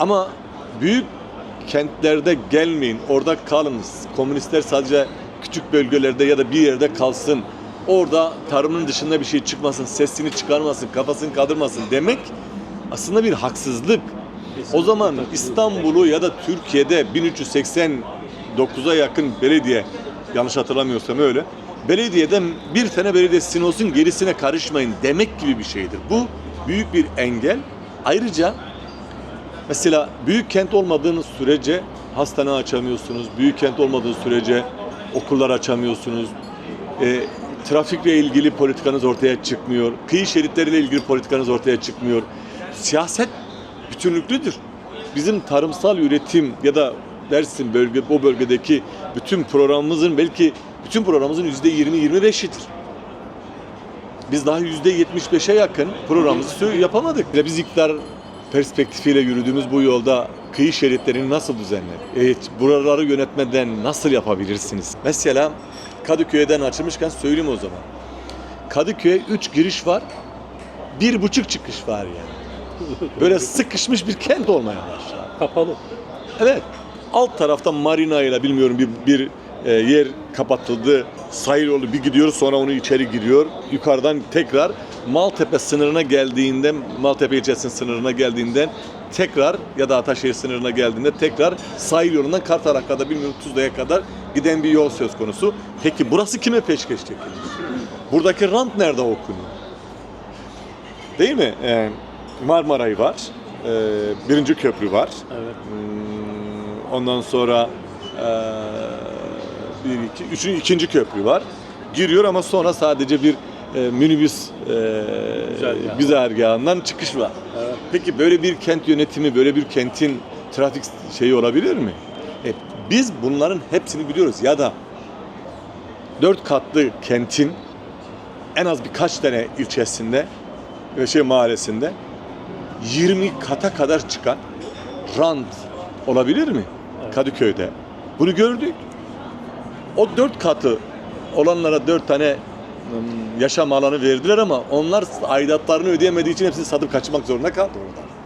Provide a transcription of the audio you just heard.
Ama büyük kentlerde gelmeyin, orada kalın. Komünistler sadece küçük bölgelerde ya da bir yerde kalsın. Orada tarımın dışında bir şey çıkmasın, sesini çıkarmasın, kafasını kaldırmasın demek aslında bir haksızlık. O zaman İstanbul'u ya da Türkiye'de 1389'a yakın belediye, yanlış hatırlamıyorsam öyle, belediyeden bir tane belediyesinin olsun gerisine karışmayın demek gibi bir şeydir. Bu büyük bir engel. Ayrıca Mesela büyük kent olmadığınız sürece hastane açamıyorsunuz. Büyük kent olmadığı sürece okullar açamıyorsunuz. E, trafikle ilgili politikanız ortaya çıkmıyor. Kıyı şeritleriyle ilgili politikanız ortaya çıkmıyor. Siyaset bütünlüklüdür. Bizim tarımsal üretim ya da dersin bölge o bölgedeki bütün programımızın belki bütün programımızın yüzde 20-25'idir. Biz daha yüzde 75'e yakın programımızı yapamadık. Biz iktidar perspektifiyle yürüdüğümüz bu yolda kıyı şeritlerini nasıl düzenler? Evet, buraları yönetmeden nasıl yapabilirsiniz? Mesela Kadıköy'den açılmışken söyleyeyim o zaman. Kadıköy'e 3 giriş var, bir buçuk çıkış var yani. Böyle sıkışmış bir kent olmaya başladı. Kapalı. Evet. Alt tarafta marina ile bilmiyorum bir, bir e, yer kapatıldı. Sahil yolu bir gidiyor sonra onu içeri giriyor. Yukarıdan tekrar Maltepe sınırına geldiğinde Maltepe ilçesinin sınırına geldiğinden tekrar ya da Ataşehir sınırına geldiğinde tekrar sahil yolundan Kartal'a kadar bilmiyorum Tuzla'ya kadar giden bir yol söz konusu. Peki burası kime peşkeş çekilir? Buradaki rant nerede okunuyor? Değil mi? Ee, Marmaray var. Ee, birinci köprü var. Evet. Hmm, Ondan sonra eee, bir, iki, üçüncü, ikinci köprü var. Giriyor ama sonra sadece bir e, minibüs e, Güzergahı. güzergahından çıkış var. Evet. Peki böyle bir kent yönetimi, böyle bir kentin trafik şeyi olabilir mi? E, biz bunların hepsini biliyoruz ya da dört katlı kentin en az birkaç tane ilçesinde ve şey mahallesinde 20 kata kadar çıkan rant olabilir mi? Evet. Kadıköy'de. Bunu gördük. O dört katı olanlara dört tane yaşam alanı verdiler ama onlar aidatlarını ödeyemediği için hepsini satıp kaçmak zorunda kaldı orada.